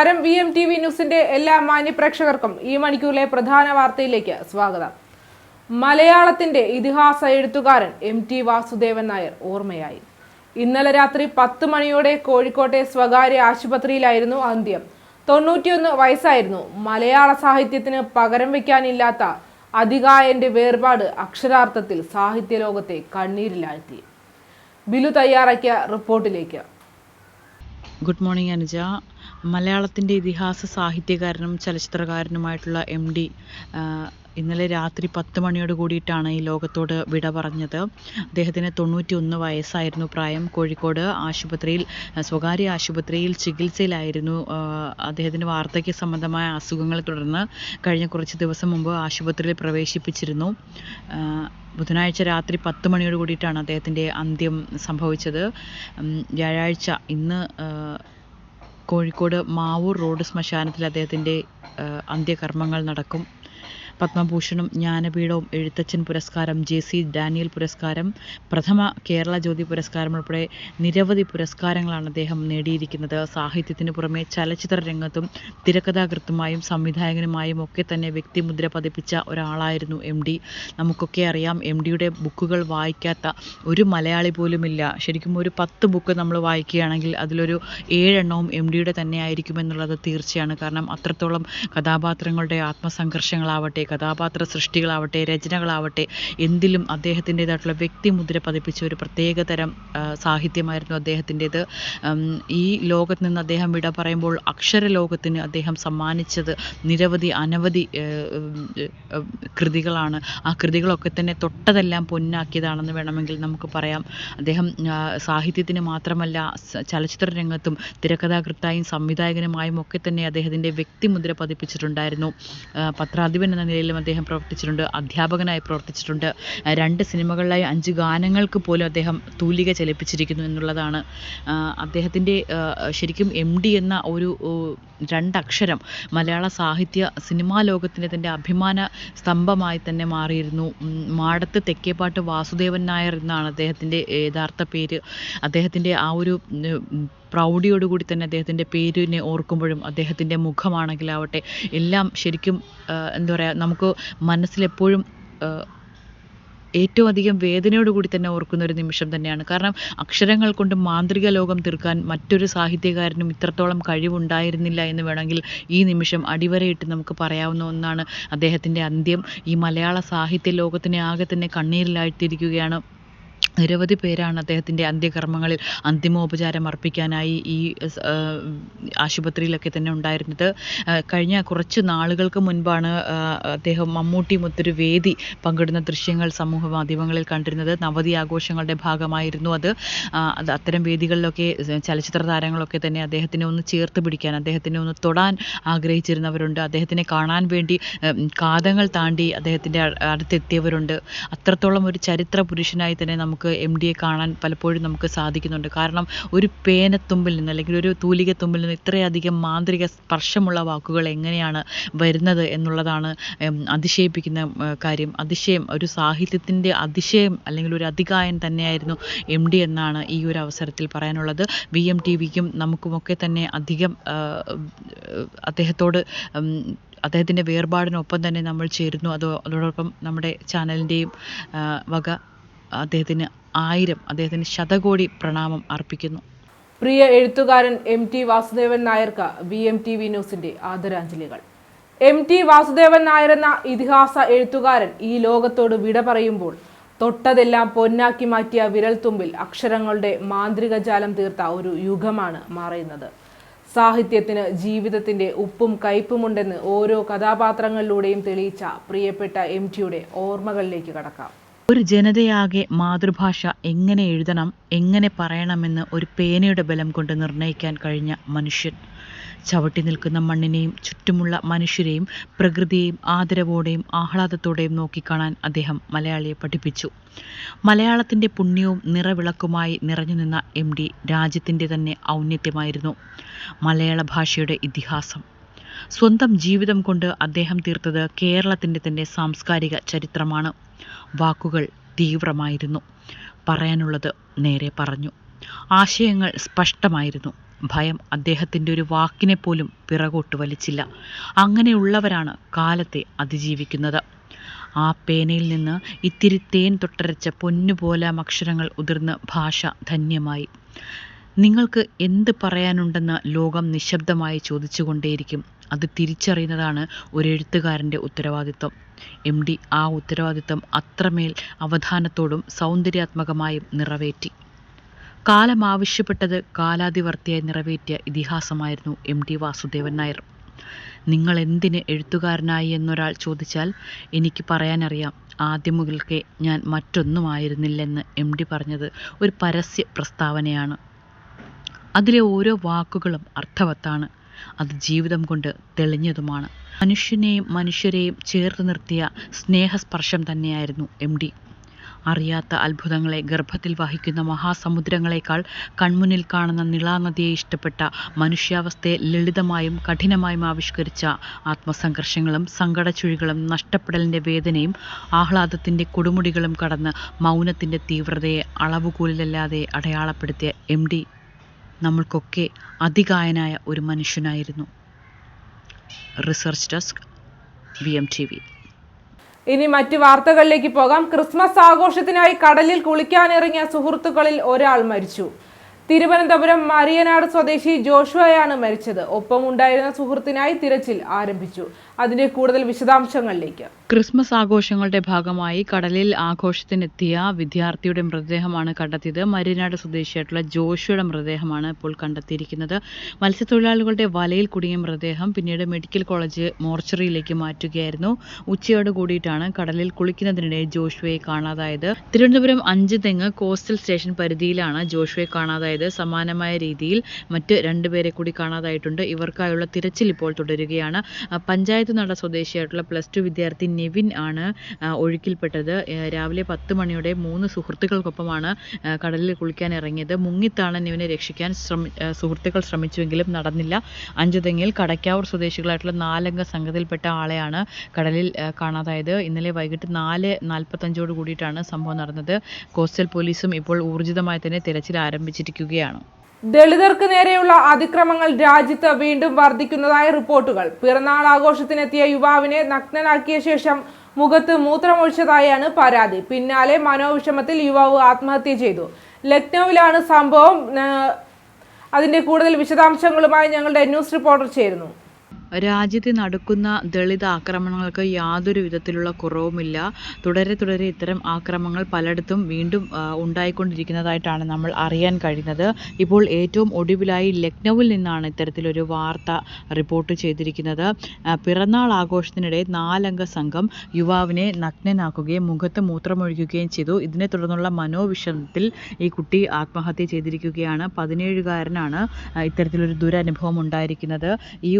നമസ്കാരം. V M T V ന്യൂസിന്റെ എല്ലാ മാന്യപ്രേക്ഷകർക്കും ഈ മണിക്കൂറിലെ പ്രധാന വാർത്തയിലേക്ക് സ്വാഗതം. മലയാളത്തിന്റെ ഇതിഹാസ എഴുത്തുകാരൻ എം ടി വാസുദേവൻ നായർ ഓർമ്മയായി. ഇന്നലെ രാത്രി പത്ത് മണിയോടെ കോഴിക്കോട്ടെ സ്വകാര്യ ആശുപത്രിയിലായിരുന്നു അന്ത്യം. തൊണ്ണൂറ്റിയൊന്ന് വയസ്സായിരുന്നു. മലയാള സാഹിത്യത്തിന് പകരം വയ്ക്കാനില്ലാത്ത അധികായന്റെ വേർപാട് അക്ഷരാർത്ഥത്തിൽ സാഹിത്യ ലോകത്തെ കണ്ണീരിലാഴ്ത്തി. ബിലു തയ്യാറാക്കിയ റിപ്പോർട്ടിലേക്ക്. Good morning Anuja. മലയാളത്തിന്റെ ഇതിഹാസ സാഹിത്യകാരനും ചലച്ചിത്രകാരനുമായിട്ടുള്ള എം ഡി ഇന്നലെ രാത്രി പത്ത് മണിയോട് കൂടിയിട്ടാണ് ഈ ലോകത്തോട് വിട പറഞ്ഞത്. അദ്ദേഹത്തിന് തൊണ്ണൂറ്റി ഒന്ന് വയസ്സായിരുന്നു പ്രായം. കോഴിക്കോട് ആശുപത്രിയിൽ സ്വകാര്യ ആശുപത്രിയിൽ ചികിത്സയിലായിരുന്നു. അദ്ദേഹത്തിന്റെ വാർദ്ധക്യ സംബന്ധമായ അസുഖങ്ങളെ തുടർന്ന് കഴിഞ്ഞ കുറച്ച് ദിവസം മുമ്പ് ആശുപത്രിയിൽ പ്രവേശിപ്പിച്ചിരുന്നു. ബുധനാഴ്ച രാത്രി പത്ത് മണിയോട് കൂടിയിട്ടാണ് അദ്ദേഹത്തിന്റെ അന്ത്യം സംഭവിച്ചത്. വ്യാഴാഴ്ച ഇന്ന് കോഴിക്കോട് മാവൂർ റോഡ് ശ്മശാനത്തിൽ അദ്ദേഹത്തിന്റെ അന്ത്യകർമ്മങ്ങൾ നടക്കും. പത്മഭൂഷണും ജ്ഞാനപീഠവും എഴുത്തച്ഛൻ പുരസ്കാരം ജെ സി ഡാനിയൽ പുരസ്കാരം പ്രഥമ കേരള ജ്യോതി പുരസ്കാരം ഉൾപ്പെടെ നിരവധി പുരസ്കാരങ്ങളാണ് അദ്ദേഹം നേടിയിരിക്കുന്നത്. സാഹിത്യത്തിന് പുറമെ ചലച്ചിത്ര രംഗത്തും തിരക്കഥാകൃത്തുമായും സംവിധായകനുമായും ഒക്കെ തന്നെ വ്യക്തിമുദ്ര പതിപ്പിച്ച ഒരാളായിരുന്നു എം ഡി. നമുക്കൊക്കെ അറിയാം എം ഡിയുടെ ബുക്കുകൾ വായിക്കാത്ത ഒരു മലയാളി പോലുമില്ല. ശരിക്കും ഒരു പത്ത് ബുക്ക് നമ്മൾ വായിക്കുകയാണെങ്കിൽ അതിലൊരു ഏഴെണ്ണവും എം ഡിയുടെ തന്നെ ആയിരിക്കുമെന്നുള്ളത് തീർച്ചയാണ്. കാരണം അത്രത്തോളം കഥാപാത്രങ്ങളുടെ ആത്മസംഘർഷങ്ങളാവട്ടെ കഥാപാത്ര സൃഷ്ടികളാവട്ടെ രചനകളാവട്ടെ എന്തിലും അദ്ദേഹത്തിന്റെതായിട്ടുള്ള വ്യക്തിമുദ്ര പതിപ്പിച്ച ഒരു പ്രത്യേകതരം തരം സാഹിത്യമായിരുന്നു അദ്ദേഹത്തിന്റെത്. ഈ ലോകത്ത് നിന്ന് അദ്ദേഹം വിട പറയുമ്പോൾ അക്ഷര ലോകത്തിന് അദ്ദേഹം സമ്മാനിച്ചത് നിരവധി അനവധി കൃതികളാണ്. ആ കൃതികളൊക്കെ തന്നെ തൊട്ടതെല്ലാം പൊന്നാക്കിയതാണെന്ന് വേണമെങ്കിൽ നമുക്ക് പറയാം. അദ്ദേഹം സാഹിത്യത്തിന് മാത്രമല്ല ചലച്ചിത്ര രംഗത്തും തിരക്കഥാകൃത്തായും സംവിധായകനുമായും ഒക്കെ തന്നെ അദ്ദേഹത്തിന്റെ വ്യക്തിമുദ്ര പതിപ്പിച്ചിട്ടുണ്ടായിരുന്നു. പത്രാധിപൻ എന്ന നിലയിലും അദ്ദേഹം പ്രവർത്തിച്ചിട്ടുണ്ട് അധ്യാപകനായി പ്രവർത്തിച്ചിട്ടുണ്ട്. രണ്ട് സിനിമകളിലായി അഞ്ച് ഗാനങ്ങൾക്ക് പോലും അദ്ദേഹം തൂലിക ചലിപ്പിച്ചിരിക്കുന്നു എന്നുള്ളതാണ്. അദ്ദേഹത്തിന്റെ ശരിക്കും എം ഡി എന്ന ഒരു രണ്ടക്ഷരം മലയാള സാഹിത്യ സിനിമാ ലോകത്തിന്റെ തന്റെ അഭിമാന സ്തംഭമായി തന്നെ മാറിയിരുന്നു. മാടത്ത് തെക്കേപ്പാട്ട് വാസുദേവൻ നായർ എന്നാണ് അദ്ദേഹത്തിന്റെ യഥാർത്ഥ പേര്. അദ്ദേഹത്തിന്റെ ആ ഒരു പ്രൗഢിയോടുകൂടി തന്നെ അദ്ദേഹത്തിന്റെ പേരിനെ ഓർക്കുമ്പോഴും അദ്ദേഹത്തിന്റെ മുഖമാണെങ്കിലാവട്ടെ എല്ലാം ശരിക്കും എന്താ പറയുക നമുക്ക് മനസ്സിലെപ്പോഴും ഏറ്റവും അധികം വേദനയോടുകൂടി തന്നെ ഓർക്കുന്ന ഒരു നിമിഷം തന്നെയാണ്. കാരണം അക്ഷരങ്ങൾ കൊണ്ട് മാന്ത്രിക ലോകം തീർക്കാൻ മറ്റൊരു സാഹിത്യകാരനും ഇത്രത്തോളം കഴിവുണ്ടായിരുന്നില്ല എന്ന് വേണമെങ്കിൽ ഈ നിമിഷം അടിവരയിട്ട് നമുക്ക് പറയാവുന്ന ഒന്നാണ് അദ്ദേഹത്തിന്റെ അന്ത്യം. ഈ മലയാള സാഹിത്യ ലോകത്തിനെ ആകെ തന്നെ കണ്ണീരിലാഴ്ത്തിയിരിക്കുകയാണ് നിരവധി പേരാണ് അദ്ദേഹത്തിന്റെ അന്ത്യകർമ്മങ്ങളിൽ അന്തിമോപചാരം അർപ്പിക്കാനായി ഈ ആശുപത്രിയിലൊക്കെ തന്നെ ഉണ്ടായിരുന്നത്. കഴിഞ്ഞ കുറച്ച് നാളുകൾക്ക് മുൻപാണ് അദ്ദേഹം മമ്മൂട്ടി മൊത്തൊരു വേദി പങ്കിടുന്ന ദൃശ്യങ്ങൾ സമൂഹ മാധ്യമങ്ങളിൽ കണ്ടിരുന്നത്. നവതി ആഘോഷങ്ങളുടെ ഭാഗമായിരുന്നു അത്. അത്തരം വേദികളിലൊക്കെ ചലച്ചിത്ര താരങ്ങളൊക്കെ തന്നെ അദ്ദേഹത്തിനെ ഒന്ന് ചേർത്ത് പിടിക്കാൻ അദ്ദേഹത്തിനെ ഒന്ന് തൊടാൻ ആഗ്രഹിച്ചിരുന്നവരുണ്ട്. അദ്ദേഹത്തിനെ കാണാൻ വേണ്ടി കാതങ്ങൾ താണ്ടി അദ്ദേഹത്തിന്റെ അടുത്തെത്തിയവരുണ്ട് അത്രത്തോളം ഒരു ചരിത്ര പുരുഷനായി തന്നെ നമുക്ക് എം ഡിയെ കാണാൻ പലപ്പോഴും നമുക്ക് സാധിക്കുന്നുണ്ട്. കാരണം ഒരു പേനത്തുമ്പിൽ നിന്ന് അല്ലെങ്കിൽ ഒരു തൂലികത്തുമ്പിൽ നിന്ന് ഇത്രയധികം മാന്ത്രിക സ്പർശമുള്ള വാക്കുകൾ എങ്ങനെയാണ് വരുന്നത് എന്നുള്ളതാണ് അതിശയിപ്പിക്കുന്ന കാര്യം. അതിശയം ഒരു സാഹിത്യത്തിന്റെ അതിശയം അല്ലെങ്കിൽ ഒരു അധികായൻ തന്നെയായിരുന്നു എം ഡി എന്നാണ് ഈ ഒരു അവസരത്തിൽ പറയാനുള്ളത്. വി എം ടി വിക്കും നമുക്കുമൊക്കെ തന്നെ അധികം അദ്ദേഹത്തോട് അദ്ദേഹത്തിന്റെ വേർപാടിനൊപ്പം തന്നെ നമ്മൾ ചേരുന്നു. അതോ അതോടൊപ്പം നമ്മുടെ ചാനലിന്റെയും വക അദ്ദേഹത്തിന് ആയിരം അദ്ദേഹത്തിന് ശതകോടി പ്രണാമം അർപ്പിക്കുന്നു. പ്രിയ എഴുത്തുകാരൻ എം ടി വാസുദേവൻ നായർക്ക് വി എം ടി വി ന്യൂസിന്റെ ആദരാഞ്ജലികൾ. എം ടി വാസുദേവൻ നായർ എന്ന ഇതിഹാസ എഴുത്തുകാരൻ ഈ ലോകത്തോട് വിട പറയുമ്പോൾ തൊട്ടതെല്ലാം പൊന്നാക്കി മാറ്റിയ വിരൽത്തുമ്പിൽ അക്ഷരങ്ങളുടെ മാന്ത്രിക ജാലം തീർത്ത ഒരു യുഗമാണ് മാറുന്നത് സാഹിത്യത്തിന് ജീവിതത്തിന്റെ ഉപ്പും കയ്പുമുണ്ടെന്ന് ഓരോ കഥാപാത്രങ്ങളിലൂടെയും തെളിയിച്ച പ്രിയപ്പെട്ട എം ടിയുടെ ഓർമ്മകളിലേക്ക് കടക്കാം. ഒരു ജനതയാകെ മാതൃഭാഷ എങ്ങനെ എഴുതണം എങ്ങനെ പറയണമെന്ന് ഒരു പേനയുടെ ബലം കൊണ്ട് നിർണയിക്കാൻ കഴിഞ്ഞ മനുഷ്യൻ. ചവിട്ടി നിൽക്കുന്ന മണ്ണിനെയും ചുറ്റുമുള്ള മനുഷ്യരെയും പ്രകൃതിയെയും ആദരവോടെയും ആഹ്ലാദത്തോടെയും നോക്കിക്കാണാൻ അദ്ദേഹം മലയാളിയെ പഠിപ്പിച്ചു. മലയാളത്തിന്റെ പുണ്യവും നിറവിളക്കുമായി നിറഞ്ഞു നിന്ന എം ഡി രാജ്യത്തിന്റെ തന്നെ ഔന്നത്യമായിരുന്നു മലയാള ഭാഷയുടെ ഇതിഹാസം. സ്വന്തം ജീവിതം കൊണ്ട് അദ്ദേഹം തീർത്തത് കേരളത്തിന്റെ തന്നെ സാംസ്കാരിക ചരിത്രമാണ്. വാക്കുകൾ തീവ്രമായിരുന്നു. പറയാനുള്ളത് നേരെ പറഞ്ഞു. ആശയങ്ങൾ സ്പഷ്ടമായിരുന്നു. ഭയം അദ്ദേഹത്തിന്റെ ഒരു വാക്കിനെ പോലും പിറകോട്ട് വലിച്ചില്ല. അങ്ങനെയുള്ളവരാണ് കാലത്തെ അതിജീവിക്കുന്നത്. ആ പേനയിൽ നിന്ന് ഇത്തിരി തേൻ തൊട്ടരച്ച പൊന്നുപോലെ അക്ഷരങ്ങൾ ഉതിർന്ന് ഭാഷ ധന്യമായി. നിങ്ങൾക്ക് എന്ത് പറയാനുണ്ടെന്ന് ലോകം നിശബ്ദമായി ചോദിച്ചുകൊണ്ടേയിരിക്കും. അത് തിരിച്ചറിയുന്നതാണ് ഒരു എഴുത്തുകാരന്റെ ഉത്തരവാദിത്വം. എം ഡി ആ ഉത്തരവാദിത്വം അത്രമേൽ അവധാനത്തോടും സൗന്ദര്യാത്മകമായും നിറവേറ്റി. കാലം ആവശ്യപ്പെട്ടത് കാലാതിവർത്തിയായി നിറവേറ്റിയ ഇതിഹാസമായിരുന്നു എം ടി വാസുദേവൻ നായർ. നിങ്ങൾ എന്തിന് എഴുത്തുകാരനായി എന്നൊരാൾ ചോദിച്ചാൽ എനിക്ക് പറയാനറിയാം. ആദ്യം മുതൽക്കേ ഞാൻ മറ്റൊന്നുമായിരുന്നില്ലെന്ന് എം ഡി പറഞ്ഞത് ഒരു പരസ്യ പ്രസ്താവനയാണ്. അതിലെ ഓരോ വാക്കുകളും അർത്ഥവത്താണ്. അത് ജീവിതം കൊണ്ട് തെളിഞ്ഞതുമാണ്. മനുഷ്യനെയും മനുഷ്യരെയും ചേർത്ത് നിർത്തിയ സ്നേഹസ്പർശം തന്നെയായിരുന്നു എം ഡി. അറിയാത്ത അത്ഭുതങ്ങളെ ഗർഭത്തിൽ വഹിക്കുന്ന മഹാസമുദ്രങ്ങളെക്കാൾ കൺമുന്നിൽ കാണുന്ന നിളാനദിയെ ഇഷ്ടപ്പെട്ട മനുഷ്യാവസ്ഥയെ ലളിതമായും കഠിനമായും ആവിഷ്കരിച്ച ആത്മസംഘർഷങ്ങളും സങ്കടച്ചുഴികളും നഷ്ടപ്പെടലിന്റെ വേദനയും ആഹ്ലാദത്തിന്റെ കൊടുമുടികളും കടന്ന് മൗനത്തിന്റെ തീവ്രതയെ അളവുകൂലിലല്ലാതെ അടയാളപ്പെടുത്തിയ എം ഡി. നമ്മൾക്കൊക്കെ അതികായനായ ഒരു മനുഷ്യനായിരുന്നു. Research desk V M T V ഇനി മറ്റു വാർത്തകളിലേക്ക് പോകാം. ക്രിസ്മസ് ആഘോഷത്തിനായി കടലിൽ കുളിക്കാനിറങ്ങിയ സുഹൃത്തുക്കളിൽ ഒരാൾ മരിച്ചു. തിരുവനന്തപുരം മരിയനാട് സ്വദേശി ജോഷുവയാണ് മരിച്ചത്. ഒപ്പം ഉണ്ടായിരുന്ന സുഹൃത്തിനായി തിരച്ചിൽ ആരംഭിച്ചു. അതിന്റെ കൂടുതൽ വിശദാംശങ്ങളിലേക്ക്. ക്രിസ്മസ് ആഘോഷങ്ങളുടെ ഭാഗമായി കടലിൽ ആഘോഷത്തിനെത്തിയ വിദ്യാർത്ഥിയുടെ മൃതദേഹമാണ് കണ്ടെത്തിയത്. മരിനാട് സ്വദേശിയായിട്ടുള്ള ജോഷിയുടെ മൃതദേഹമാണ് ഇപ്പോൾ കണ്ടെത്തിയിരിക്കുന്നത്. മത്സ്യത്തൊഴിലാളികളുടെ വലയിൽ കുടുങ്ങിയ മൃതദേഹം പിന്നീട് മെഡിക്കൽ കോളേജ് മോർച്ചറിയിലേക്ക് മാറ്റുകയായിരുന്നു. ഉച്ചയോട് കൂടിയിട്ടാണ് കടലിൽ കുളിക്കുന്നതിനിടെ ജോഷുവയെ കാണാതായത്. തിരുവനന്തപുരം അഞ്ച് തെങ്ങ് കോസ്റ്റൽ സ്റ്റേഷൻ പരിധിയിലാണ് ജോഷുവയെ കാണാതായത്. സമാനമായ രീതിയിൽ മറ്റ് രണ്ടുപേരെ കൂടി കാണാതായിട്ടുണ്ട്. ഇവർക്കായുള്ള തിരച്ചിൽ ഇപ്പോൾ തുടരുകയാണ്. ആ, പഞ്ചായത്ത് നട സ്വദേശിയായിട്ടുള്ള പ്ലസ് ടു വിദ്യാർത്ഥി നെവിൻ ആണ് ഒഴുക്കിൽപ്പെട്ടത്. രാവിലെ പത്ത് മണിയോടെ മൂന്ന് സുഹൃത്തുക്കൾക്കൊപ്പമാണ് കടലിൽ കുളിക്കാൻ ഇറങ്ങിയത്. മുങ്ങിത്താണ് നെവിനെ രക്ഷിക്കാൻ ശ്രമി സുഹൃത്തുക്കൾ ശ്രമിച്ചുവെങ്കിലും നടന്നില്ല. അഞ്ചുതെങ്ങിൽ കടയ്ക്കാവൂർ സ്വദേശികളായിട്ടുള്ള നാലംഗ സംഘത്തിൽപ്പെട്ട ആളെയാണ് കടലിൽ കാണാതായത്. ഇന്നലെ വൈകിട്ട് നാല് നാൽപ്പത്തഞ്ചോട് കൂടിയിട്ടാണ് സംഭവം നടന്നത്. കോസ്റ്റൽ പോലീസും ഇപ്പോൾ ഊർജിതമായി തന്നെ തിരച്ചിൽ ആരംഭിച്ചിരിക്കുകയാണ്. ദളിതർക്ക് നേരെയുള്ള അതിക്രമങ്ങൾ രാജ്യത്ത് വീണ്ടും വർദ്ധിക്കുന്നതായ റിപ്പോർട്ടുകൾ. പിറന്നാൾ ആഘോഷത്തിനെത്തിയ യുവാവിനെ നഗ്നനാക്കിയ ശേഷം മുഖത്ത് മൂത്രമൊഴിച്ചതായാണ് പരാതി. പിന്നാലെ മനോവിഷമത്തിൽ യുവാവ് ആത്മഹത്യ ചെയ്തു. ലക്നൌവിലാണ് സംഭവം അതിന്റെ കൂടുതൽ വിശദാംശങ്ങളുമായി ഞങ്ങളുടെ ന്യൂസ് റിപ്പോർട്ടർ ചേരുന്നു. രാജ്യത്ത് നടക്കുന്ന ദളിത് ആക്രമണങ്ങൾക്ക് യാതൊരു വിധത്തിലുള്ള കുറവുമില്ല. തുടരെ തുടരെ ഇത്തരം ആക്രമണങ്ങൾ പലയിടത്തും വീണ്ടും ഉണ്ടായിക്കൊണ്ടിരിക്കുന്നതായിട്ടാണ് നമ്മൾ അറിയാൻ കഴിയുന്നത്. ഇപ്പോൾ ഏറ്റവും ഒടുവിലായി ലക്നൌവിൽ നിന്നാണ് ഇത്തരത്തിലൊരു വാർത്ത റിപ്പോർട്ട് ചെയ്തിരിക്കുന്നത്. പിറന്നാൾ ആഘോഷത്തിനിടെ നാലംഗ സംഘം യുവാവിനെ നഗ്നനാക്കുകയും മുഖത്ത് മൂത്രമൊഴിക്കുകയും ചെയ്തു. ഇതിനെ തുടർന്നുള്ള മനോവിഷമത്തിൽ ഈ കുട്ടി ആത്മഹത്യ ചെയ്തിരിക്കുകയാണ്. പതിനേഴുകാരനാണ് ഇത്തരത്തിലൊരു ദുരനുഭവം ഉണ്ടായിരിക്കുന്നത്. ഈ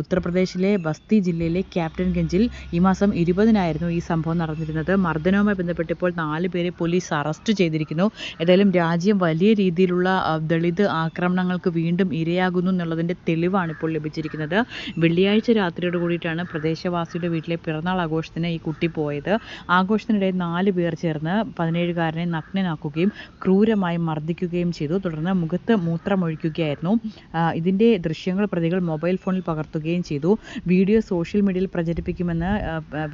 ഉത്തർപ്രദേശിലെ ബസ്തി ജില്ലയിലെ ക്യാപ്റ്റൻ ഗഞ്ചിൽ ഈ മാസം ഇരുപതിനായിരുന്നു ഈ സംഭവം നടന്നിരുന്നത്. മർദ്ദനവുമായി ബന്ധപ്പെട്ട് ഇപ്പോൾ നാല് പേരെ പോലീസ് അറസ്റ്റ് ചെയ്തിരിക്കുന്നു. ഏതായാലും രാജ്യം വലിയ രീതിയിലുള്ള ദളിത് ആക്രമണങ്ങൾക്ക് വീണ്ടും ഇരയാകുന്നു എന്നുള്ളതിന്റെ തെളിവാണ് ഇപ്പോൾ ലഭിച്ചിരിക്കുന്നത്. വെള്ളിയാഴ്ച രാത്രിയോട് കൂടിയിട്ടാണ് പ്രദേശവാസിയുടെ വീട്ടിലെ പിറന്നാൾ ആഘോഷത്തിന് ഈ കുട്ടി പോയത്. ആഘോഷത്തിനിടെ നാല് പേർ ചേർന്ന് പതിനേഴുകാരനെ നഗ്നനാക്കുകയും ക്രൂരമായി മർദ്ദിക്കുകയും ചെയ്തു. തുടർന്ന് മുഖത്ത് മൂത്രമൊഴിക്കുകയായിരുന്നു. ഇതിന്റെ ദൃശ്യങ്ങൾ പ്രതികൾ മൊബൈൽ ഫോണിൽ പകർത്തുകയും ചെയ്തു. വീഡിയോ സോഷ്യൽ മീഡിയയിൽ പ്രചരിപ്പിക്കുമെന്ന്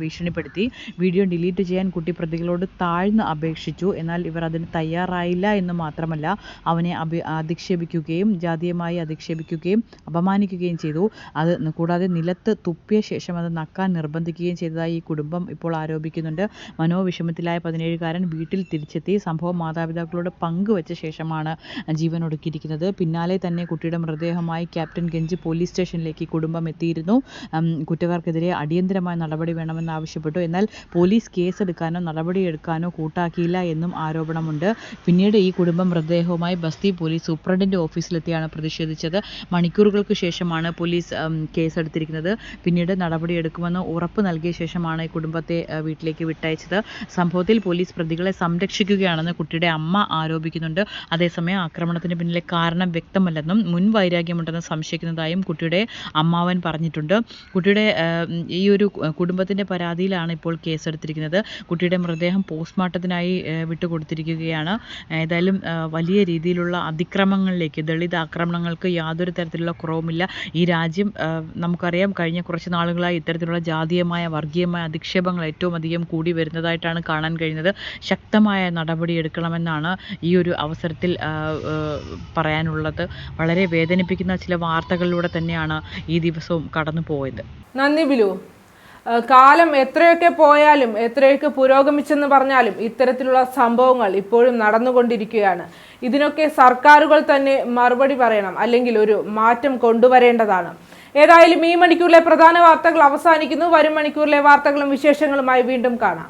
ഭീഷണിപ്പെടുത്തി. വീഡിയോ ഡിലീറ്റ് ചെയ്യാൻ കുട്ടി പ്രതികളോട് താഴ്ന്ന് അപേക്ഷിച്ചു. എന്നാൽ ഇവർ അതിന് തയ്യാറായില്ല എന്ന് മാത്രമല്ല അവനെ അഭി അധിക്ഷേപിക്കുകയും ജാതീയമായി അധിക്ഷേപിക്കുകയും അപമാനിക്കുകയും ചെയ്തു. അത് കൂടാതെ നിലത്ത് തുപ്പിയ ശേഷം അത് നക്കാൻ നിർബന്ധിക്കുകയും ചെയ്തതായി ഈ കുടുംബം ഇപ്പോൾ ആരോപിക്കുന്നുണ്ട്. മനോവിഷമത്തിലായ പതിനേഴുകാരൻ വീട്ടിൽ തിരിച്ചെത്തി. സംഭവം മാതാപിതാക്കളോട് പങ്കുവച്ച ശേഷമാണ് ജീവൻ ഒടുക്കിയിരിക്കുന്നത് പിന്നാലെ തന്നെ കുട്ടിയുടെ മൃതദേഹമായി ക്യാപ്റ്റൻ ഗഞ്ച് പോലീസ് സ്റ്റേഷനിലേക്ക് കുടുംബം എത്തിയിരുന്നു കുറ്റക്കാർക്കെതിരെ അടിയന്തരമായ നടപടി വേണമെന്ന് ആവശ്യപ്പെട്ടു. എന്നാൽ പോലീസ് കേസെടുക്കാനോ നടപടിയെടുക്കാനോ കൂട്ടാക്കിയില്ല എന്നും ആരോപണമുണ്ട്. പിന്നീട് ഈ കുടുംബം മൃതദേഹവുമായി ബസ്തി പോലീസ് സൂപ്രണ്ടിന്റെ ഓഫീസിലെത്തിയാണ് പ്രതിഷേധിച്ചത്. മണിക്കൂറുകൾക്ക് ശേഷമാണ് പോലീസ് കേസെടുത്തിരിക്കുന്നത്. പിന്നീട് നടപടിയെടുക്കുമെന്ന് ഉറപ്പ് നൽകിയ ശേഷമാണ് ഈ കുടുംബത്തെ വീട്ടിലേക്ക് വിട്ടയച്ചത്. സംഭവത്തിൽ പോലീസ് പ്രതികളെ സംരക്ഷിക്കുകയാണെന്ന് കുട്ടിയുടെ അമ്മ ആരോപിക്കുന്നുണ്ട്. അതേസമയം ആക്രമണത്തിന് പിന്നിലെ കാരണം വ്യക്തമല്ലെന്നും മുൻ വൈരാഗ്യമുണ്ടെന്ന് സംശയിക്കുന്നതായും കുട്ടിയുടെ അമ്മാവൻ പറഞ്ഞിട്ടുണ്ട്. കുട്ടിയുടെ ഈ ഒരു കുടുംബത്തിന്റെ പരാതിയിലാണ് ഇപ്പോൾ കേസെടുത്തിരിക്കുന്നത്. കുട്ടിയുടെ മൃതദേഹം പോസ്റ്റ്മോർട്ടത്തിനായി വിട്ടുകൊടുത്തിരിക്കുകയാണ്. ഏതായാലും വലിയ രീതിയിലുള്ള അതിക്രമങ്ങളിലേക്ക് ദളിത് ആക്രമണങ്ങൾക്ക് യാതൊരു തരത്തിലുള്ള കുറവുമില്ല. ഈ രാജ്യം നമുക്കറിയാം കഴിഞ്ഞ കുറച്ച് നാളുകളായി ഇത്തരത്തിലുള്ള ജാതീയമായ വർഗീയമായ അധിക്ഷേപങ്ങൾ ഏറ്റവും അധികം കൂടി വരുന്നതായിട്ടാണ് കാണാൻ കഴിയുന്നത്. ശക്തമായ നടപടി എടുക്കണമെന്നാണ് ഈ ഒരു അവസരത്തിൽ പറയാനുള്ളത്. വളരെ വേദനിപ്പിക്കുന്ന ചില വാർത്തകളിലൂടെ തന്നെയാണ് ഈ ദിവസവും കടന്നു പോയത്. നന്ദി ബിലു. കാലം എത്രയൊക്കെ പോയാലും എത്രയൊക്കെ പുരോഗമിച്ചെന്ന് പറഞ്ഞാലും ഇത്തരത്തിലുള്ള സംഭവങ്ങൾ ഇപ്പോഴും നടന്നുകൊണ്ടിരിക്കുകയാണ്. ഇതിനൊക്കെ സർക്കാരുകൾ തന്നെ മറുപടി പറയണം അല്ലെങ്കിൽ ഒരു മാറ്റം കൊണ്ടുവരേണ്ടതാണ്. ഏതായാലും ഈ മണിക്കൂറിലെ പ്രധാന വാർത്തകൾ അവസാനിക്കുന്നു. വരും മണിക്കൂറിലെ വാർത്തകളും വിശേഷങ്ങളുമായി വീണ്ടും കാണാം.